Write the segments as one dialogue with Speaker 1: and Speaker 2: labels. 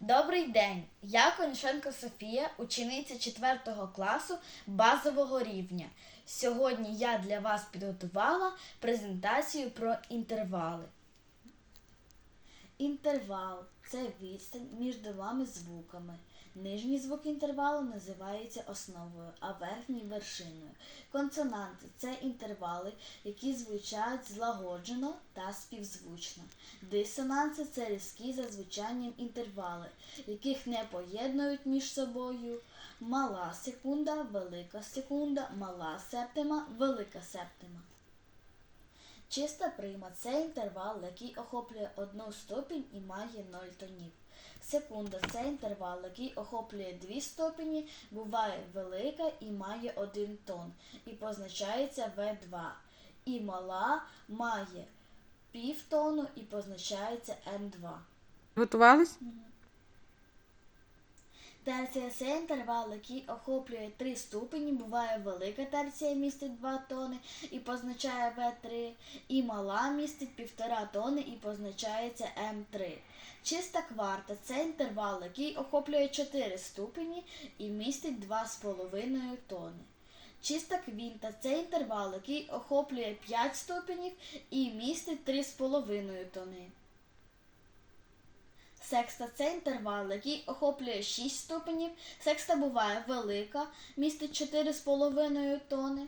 Speaker 1: Добрий день! Я Конішенко Софія, учениця 4 класу базового рівня. Сьогодні я для вас підготувала презентацію про інтервали. Інтервал це відстань між двома звуками. Нижній звук інтервалу називається основою, а верхній вершиною. Консонанти це інтервали, які звучать злагоджено та співзвучно. Дисонанси це різкі за звучанням інтервали, яких не поєднують між собою мала секунда, велика секунда, мала септима, велика септима. Чиста прима це інтервал, який охоплює одну ступінь і має 0 тонів. Секунда це інтервал, який охоплює дві ступені, буває велика і має один тон, і позначається В2. І мала має півтону і позначається М2.
Speaker 2: Готувались?
Speaker 1: Терція це інтервал, який охоплює три ступені, буває велика терція містить 2 тони і позначає В3, і мала містить 1,5 тони і позначається М3. Чиста кварта це інтервал, який охоплює 4 ступені і містить 2,5 тони. Чиста квінта це інтервал, який охоплює 5 ступенів і містить 3,5 тони. Секста це інтервал, який охоплює 6 ступенів. Секста буває велика, містить 4,5 тони,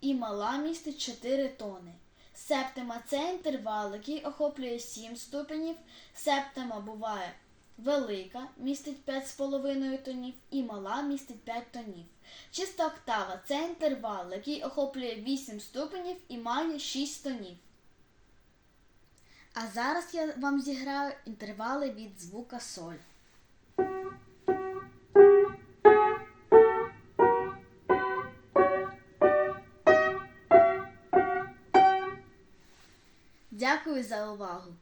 Speaker 1: і мала містить 4 тони. Септима це інтервал, який охоплює 7 ступенів. Септима буває велика, містить 5,5 тонів, і мала містить 5 тонів. Чиста октава це інтервал, який охоплює 8 ступенів і має 6 тонів. А зараз я вам зіграю інтервали від звука соль. Дякую за увагу!